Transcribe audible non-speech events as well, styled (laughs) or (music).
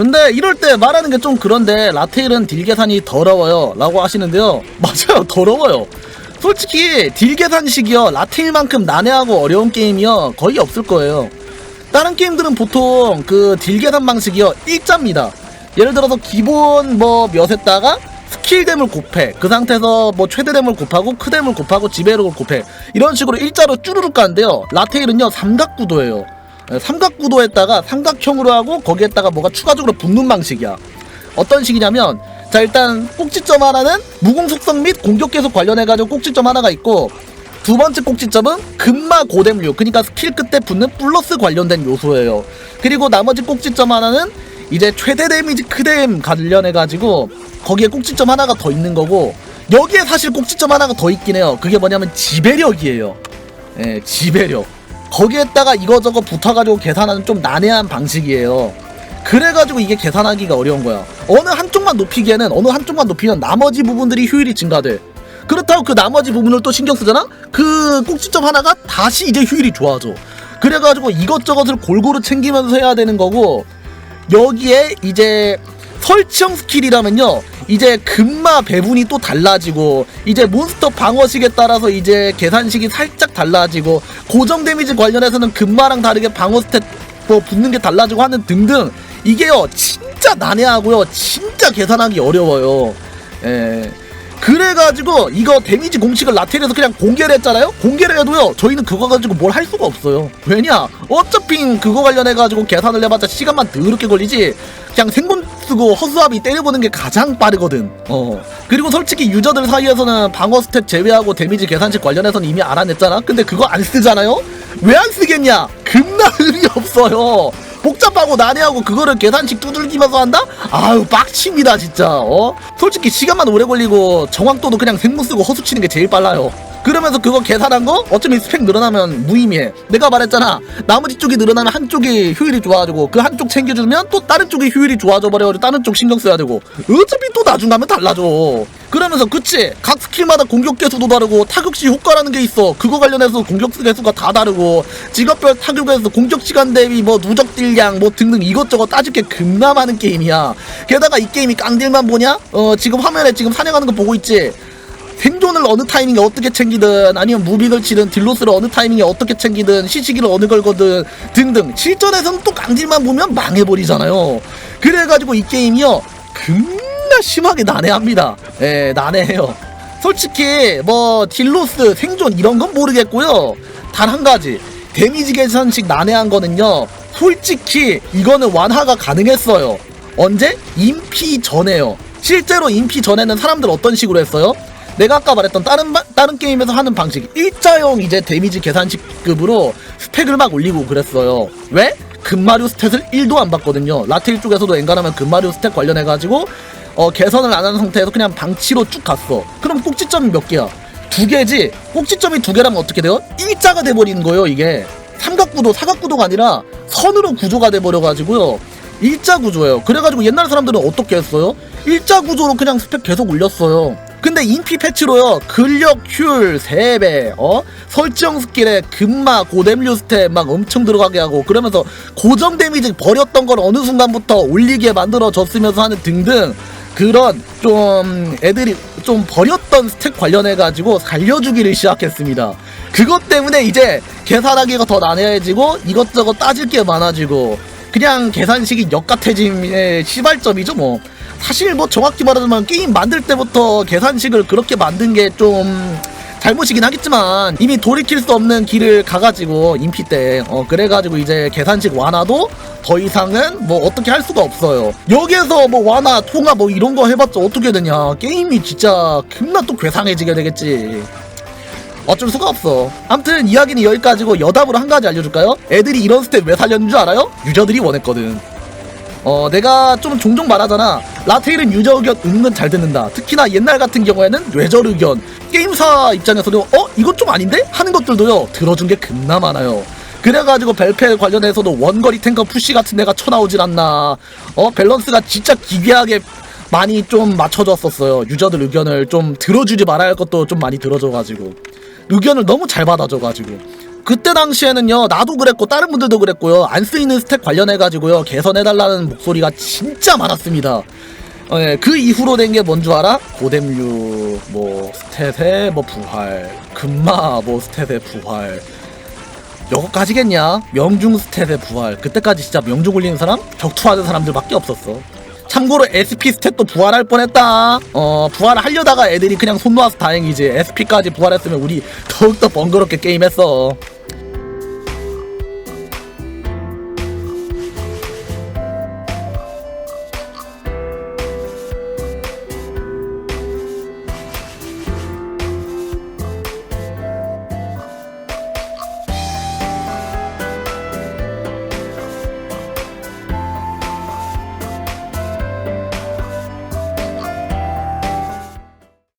근데 이럴 때 말하는 게 좀 그런데 라테일은 딜 계산이 더러워요 라고 하시는데요. (laughs) 맞아요. 더러워요. 솔직히 딜 계산식이요. 라테일만큼 난해하고 어려운 게임이요. 거의 없을 거예요. 다른 게임들은 보통 그 딜 계산 방식이요. 일자입니다. 예를 들어서 기본 뭐 몇에다가 스킬 댐을 곱해. 그 상태에서 뭐 최대 댐을 곱하고 크 댐을 곱하고 지배력을 곱해. 이런 식으로 일자로 쭈르륵 가는데요. 라테일은요. 삼각구도예요. 예, 삼각구도에다가 삼각형으로 하고 거기에다가 뭐가 추가적으로 붙는 방식이야. 어떤 식이냐면 자 일단 꼭지점 하나는 무공 속성 및 공격 계속 관련해 가지고 꼭지점 하나가 있고 두 번째 꼭지점은 금마 고뎀류 그러니까 스킬 끝에 붙는 플러스 관련된 요소예요. 그리고 나머지 꼭지점 하나는 이제 최대 데미지 크뎀 관련해 가지고 거기에 꼭지점 하나가 더 있는 거고 여기에 사실 꼭지점 하나가 더 있긴 해요. 그게 뭐냐면 지배력이에요. 예, 지배력. 거기에다가 이거저거 붙어가지고 계산하는 좀 난해한 방식이에요. 그래가지고 이게 계산하기가 어려운 거야. 어느 한쪽만 높이기에는 어느 한쪽만 높이면 나머지 부분들이 효율이 증가돼. 그렇다고 그 나머지 부분을 또 신경 쓰잖아? 그 꼭지점 하나가 다시 이제 효율이 좋아져. 그래가지고 이것저것을 골고루 챙기면서 해야 되는 거고, 여기에 이제 설치형 스킬이라면요. 이제 금마 배분이 또 달라지고 이제 몬스터 방어식에 따라서 이제 계산식이 살짝 달라지고 고정 데미지 관련해서는 금마랑 다르게 방어 스탯 뭐 붙는 게 달라지고 하는 등등 이게요 진짜 난해하고요. 진짜 계산하기 어려워요. 예. 그래가지고 이거 데미지 공식을 라텔에서 그냥 공개를 했잖아요? 공개를 해도요 저희는 그거 가지고 뭘 할 수가 없어요. 왜냐? 어차피 그거 관련해가지고 계산을 해봤자 시간만 더럽게 걸리지 그냥 생본 쓰고 허수아비 때려보는 게 가장 빠르거든. 어. 그리고 솔직히 유저들 사이에서는 방어 스탯 제외하고 데미지 계산식 관련해서는 이미 알아냈잖아. 근데 그거 안 쓰잖아요. 왜 안 쓰겠냐? 겁나 (laughs) 의미 없어요. 복잡하고 난해하고 그거를 계산식 두들기면서 한다? 아유 빡칩니다 진짜. 어? 솔직히 시간만 오래 걸리고 정확도도 그냥 생문 쓰고 허수 치는 게 제일 빨라요. 그러면서 그거 계산한 거 어차피 스펙 늘어나면 무의미해. 내가 말했잖아. 나머지 쪽이 늘어나면 한쪽이 효율이 좋아지고 그 한쪽 챙겨주면 또 다른 쪽이 효율이 좋아져 버려가지고 다른 쪽 신경 써야 되고 어차피 또 나중 가면 달라져. 그러면서 그치 각 스킬마다 공격 개수도 다르고 타격시 효과라는 게 있어. 그거 관련해서 공격 개수가 다 다르고 직업별 타격에서 공격 시간 대비 뭐 누적 딜량 뭐 등등 이것저것 따질 게 겁나 많은 게임이야. 게다가 이 게임이 깡딜만 보냐? 어 지금 화면에 지금 사냥하는 거 보고 있지? 생존을 어느 타이밍에 어떻게 챙기든 아니면 무빙을 치든 딜로스를 어느 타이밍에 어떻게 챙기든 시시기를 어느 걸거든 등등. 실전에서는 또 강딜만 보면 망해버리잖아요. 그래가지고 이 게임이요 겁나 심하게 난해합니다. 예 난해해요. 솔직히 뭐 딜로스 생존 이런 건 모르겠고요. 단 한 가지. 데미지 계산식 난해한 거는요 솔직히 이거는 완화가 가능했어요. 언제? 인피 전에요. 실제로 인피 전에는 사람들 어떤 식으로 했어요? 내가 아까 말했던 다른 바- 다른 게임에서 하는 방식 일자형 이제 데미지 계산식급으로 스택을 막 올리고 그랬어요. 왜? 금마류 스탯을 1도 안 받거든요. 라테일 쪽에서도 엔간하면 금마류 스탯 관련해 가지고 어, 개선을 안 하는 상태에서 그냥 방치로 쭉 갔어. 그럼 꼭지점이 몇 개야? 두 개지. 꼭지점이 두 개라면 어떻게 돼요? 일자가 돼 버리는 거예요, 이게. 삼각구도 사각구도가 아니라 선으로 구조가 돼 버려 가지고요. 일자 구조예요. 그래가지고 옛날 사람들은 어떻게 했어요? 일자 구조로 그냥 스펙 계속 올렸어요. 근데 인피 패치로요 근력 큐율 3배 어 설정 스킬에 금마 고뎀류 스텝 막 엄청 들어가게 하고 그러면서 고정 데미지 버렸던 걸 어느 순간부터 올리게 만들어졌으면서 하는 등등 그런 좀 애들이 좀 버렸던 스택 관련해 가지고 살려주기를 시작했습니다. 그것 때문에 이제 계산하기가 더 난해해지고 이것저것 따질 게 많아지고 그냥 계산식이 역같아짐의 시발점이죠 뭐. 사실 뭐 정확히 말하자면 게임 만들 때부터 계산식을 그렇게 만든 게 좀 잘못이긴 하겠지만 이미 돌이킬 수 없는 길을 가가지고 인피 때 어, 그래가지고 이제 계산식 완화도 더 이상은 뭐 어떻게 할 수가 없어요 여기에서 뭐 완화 통화 뭐 이런 거 해봤자 어떻게 되냐 게임이 진짜 겁나 또 괴상해지게 되겠지 어쩔 수가 없어. 아무튼 이야기는 여기까지고 여담으로 한 가지 알려줄까요? 애들이 이런 스텝 왜 살렸는 줄 알아요? 유저들이 원했거든. 어, 내가 좀 종종 말하잖아. 라테일은 유저 의견 은근 잘 듣는다. 특히나 옛날 같은 경우에는 뇌절 의견. 게임사 입장에서도 어? 이건 좀 아닌데? 하는 것들도요. 들어준 게 겁나 많아요. 그래가지고 벨페 관련해서도 원거리 탱커 푸시 같은 데가 쳐나오질 않나. 어? 밸런스가 진짜 기괴하게 많이 좀 맞춰줬었어요. 유저들 의견을 좀 들어주지 말아야 할 것도 좀 많이 들어줘가지고. 의견을 너무 잘 받아줘가지고. 그때 당시에는요 나도 그랬고 다른 분들도 그랬고요. 안 쓰이는 스택 관련해 가지고요 개선해달라는 목소리가 진짜 많았습니다. 어, 예, 그 이후로 된 게 뭔 줄 알아? 고뎀류 뭐 스탯의 뭐 부활 금마 뭐 스탯의 부활. 요거까지겠냐? 명중 스탯의 부활. 그때까지 진짜 명중 올리는 사람? 격투하는 사람들밖에 없었어 참고로 SP 스탯도 부활할 뻔했다. 어 부활하려다가 애들이 그냥 손 놓아서 다행이지. SP까지 부활했으면 우리 더욱더 번거롭게 게임했어